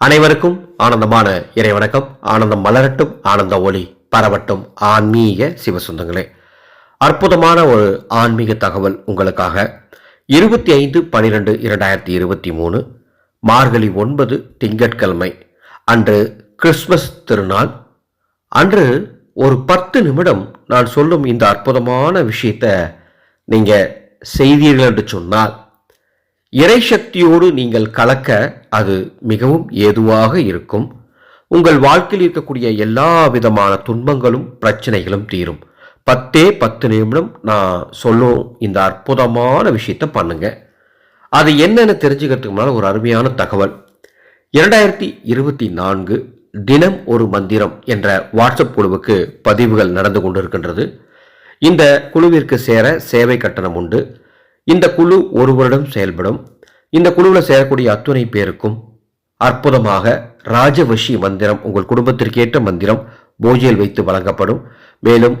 அனைவருக்கும் ஆனந்தமான இறைவணக்கம். ஆனந்தம் மலரட்டும் ஆனந்த ஒளி பரவட்டும். ஆன்மீக சிவசுந்தங்களே அற்புதமான ஒரு ஆன்மீக தகவல் உங்களுக்காக. இருபத்தி ஐந்து பனிரெண்டு இரண்டாயிரத்தி இருபத்தி மூணு மார்கழி ஒன்பது திங்கட்கிழமை அன்று கிறிஸ்மஸ் திருநாள். அன்று ஒரு பத்து நிமிடம் நான் சொல்லும் இந்த அற்புதமான விஷயத்தை நீங்கள் செய்தீர்கள் என்று சொன்னால் இறைசக்தியோடு நீங்கள் கலக்க அது மிகவும் ஏதுவாக இருக்கும். உங்கள் வாழ்க்கையில் இருக்கக்கூடிய எல்லா விதமான துன்பங்களும் பிரச்சனைகளும் தீரும். பத்தே பத்து நிமிடம் நான் சொல்லும் இந்த அற்புதமான விஷயத்தை பண்ணுங்க. அது என்னென்னு தெரிஞ்சுக்கிறதுக்கு முன்னால் ஒரு அருமையான தகவல். இரண்டாயிரத்தி இருபத்தி நான்கு தினம் ஒரு மந்திரம் என்ற வாட்ஸ்அப் குழுவுக்கு பதிவுகள் நடந்து கொண்டிருக்கின்றது. இந்த குழுவிற்கு சேர சேவை கட்டணம் உண்டு. இந்த குழு ஒரு வருடம் செயல்படும். இந்த குழுவில் சேரக்கூடிய அத்துணை பேருக்கும் அற்புதமாக ராஜவஷி மந்திரம் உங்கள் குடும்பத்திற்கேற்ற மந்திரம் பூஜையில் வைத்து வழங்கப்படும். மேலும்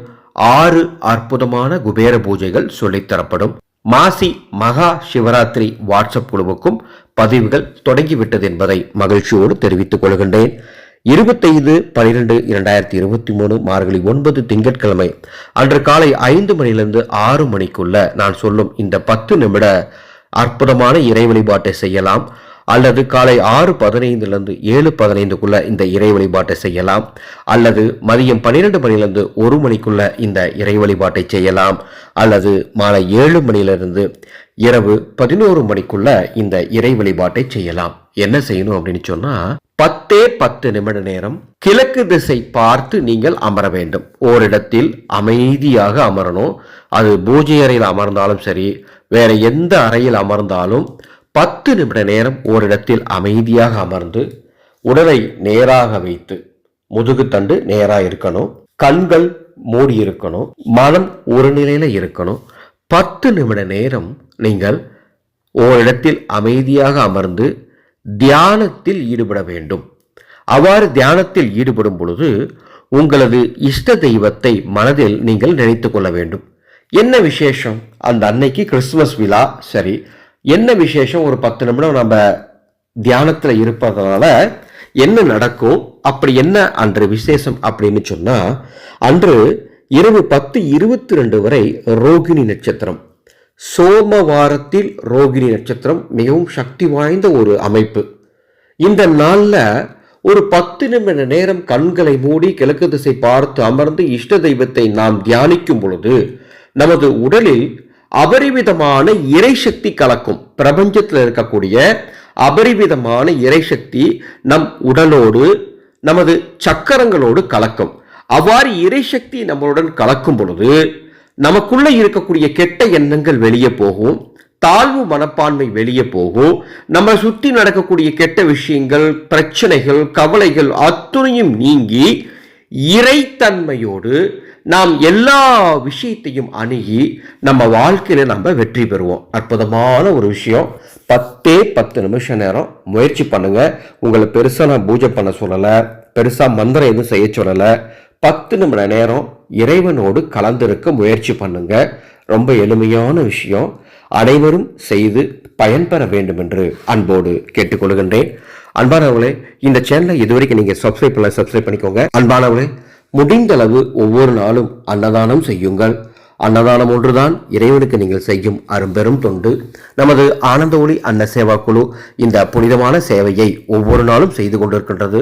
ஆறு அற்புதமான குபேர பூஜைகள் சொல்லித்தரப்படும் மாசி மகா சிவராத்திரி வாட்ஸ்அப் குழுவுக்கும் பதிவுகள் தொடங்கிவிட்டது என்பதை மகிழ்ச்சியோடு தெரிவித்துக் கொள்கின்றேன். இருபத்தைந்து பனிரெண்டு இரண்டாயிரத்தி இருபத்தி மூணு மார்கழி ஒன்பது திங்கட்கிழமை அன்று காலை ஐந்து மணியிலிருந்து ஆறு மணிக்குள்ள நான் சொல்லும் இந்த பத்து நிமிட அற்புதமான இறை வழிபாட்டை செய்யலாம். அல்லது காலை ஆறு பதினைந்துலேருந்து ஏழு பதினைந்துக்குள்ள இந்த இறை வழிபாட்டை செய்யலாம். அல்லது மதியம் பன்னிரெண்டு மணிலேருந்து ஒரு மணிக்குள்ள இந்த இறை வழிபாட்டை செய்யலாம். அல்லது மாலை ஏழு மணியிலிருந்து இரவு பதினோரு மணிக்குள்ள இந்த இறை வழிபாட்டை செய்யலாம். என்ன செய்யணும் அப்படின்னு சொன்னா பத்தே பத்து நிமிட நேரம் கிழக்கு திசை பார்த்து நீங்கள் அமர வேண்டும். ஓரிடத்தில் அமைதியாக அமரணும். அது பூஜை அறையில் அமர்ந்தாலும் சரி வேற எந்த அறையில் அமர்ந்தாலும் பத்து நிமிட நேரம் ஓரிடத்தில் அமைதியாக அமர்ந்து உடலை நேராக வைத்து முதுகுத்தண்டு நேராக இருக்கணும். கண்கள் மூடி இருக்கணும். மனம் ஒரு நிலையில இருக்கணும். பத்து நிமிட நேரம் நீங்கள் ஓரிடத்தில் அமைதியாக அமர்ந்து தியானத்தில் ஈடுபட வேண்டும். அவ்வாறு தியானத்தில் ஈடுபடும் பொழுது உங்களது இஷ்ட தெய்வத்தை மனதில் நீங்கள் நினைத்து கொள்ள வேண்டும். என்ன விசேஷம்? அந்த அன்னைக்கு கிறிஸ்துமஸ் விழா. சரி என்ன விசேஷம்? ஒரு பத்து நிமிடம் நம்ம தியானத்தில் இருப்பதனால என்ன நடக்கும்? அப்படி என்ன அன்று விசேஷம் அப்படின்னு சொன்னால் அன்று இரவு பத்து இருபத்தி ரெண்டு வரை ரோகிணி நட்சத்திரம். சோமவாரத்தில் ரோகிணி நட்சத்திரம் மிகவும் சக்தி வாய்ந்த ஒரு அமைப்பு. இந்த நாளில் ஒரு பத்து நிமிட நேரம் கண்களை மூடி கிழக்கு திசை பார்த்து அமர்ந்து இஷ்ட தெய்வத்தை நாம் தியானிக்கும் பொழுது நமது உடலில் அபரிவிதமான இறைசக்தி கலக்கும். பிரபஞ்சத்தில் இருக்கக்கூடிய அபரிவிதமான இறைசக்தி நம் உடலோடு நமது சக்கரங்களோடு கலக்கும். அவ்வாறு இறைசக்தி நம்மளுடன் கலக்கும் பொழுது நமக்குள்ள இருக்கக்கூடிய கெட்ட எண்ணங்கள் வெளியே போகும் தாழ்வு மனப்பான்மை வெளியே போகும் நம்ம சுற்றி நடக்கக்கூடிய கெட்ட விஷயங்கள் பிரச்சனைகள் கவலைகள் அத்துணையும் நீங்கி இறைத்தன்மையோடு நாம் எல்லா விஷயத்தையும் அணுகி நம்ம வாழ்க்கையில நம்ம வெற்றி பெறுவோம். அற்புதமான ஒரு விஷயம். பத்தே பத்து நிமிஷம் நேரம். முயற்சி பண்ணுங்க. உங்களை பெருசாக நான் பூஜை பண்ண சொல்லலை. பெருசாக மந்திரம் எதுவும் செய்ய சொல்லலை. பத்து நிமிட நேரம் இறைவனோடு கலந்திருக்க முயற்சி பண்ணுங்க. ரொம்ப எளிமையான விஷயம். அனைவரும் செய்து பயன்பெற வேண்டும் என்று அன்போடு கேட்டுக்கொள்கின்றேன். அன்பானவர்களே இந்த சேனலை இதுவரைக்கும் நீங்க சப்ஸ்கிரைப் பண்ணல சப்ஸ்கிரைப் பண்ணிக்கோங்க. அன்பானவர்களே முடிந்த அளவு ஒவ்வொரு நாளும் அன்னதானம் செய்யுங்கள். அன்னதானம் ஒன்றுதான் இறைவனுக்கு நீங்கள் செய்யும் அரும்பெரும் தொண்டு. நமது ஆனந்த ஒளி அன்ன சேவா குழு இந்த புனிதமான சேவையை ஒவ்வொரு நாளும் செய்து கொண்டிருக்கின்றது.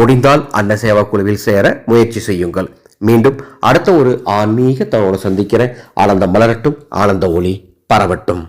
முடிந்தால் அன்ன சேவா குழுவில் சேர முயற்சி செய்யுங்கள். மீண்டும் அடுத்த ஒரு ஆன்மீக தகவலை சந்திக்கிறேன். ஆனந்தம் மலரட்டும் ஆனந்த ஒளி பரவட்டும்.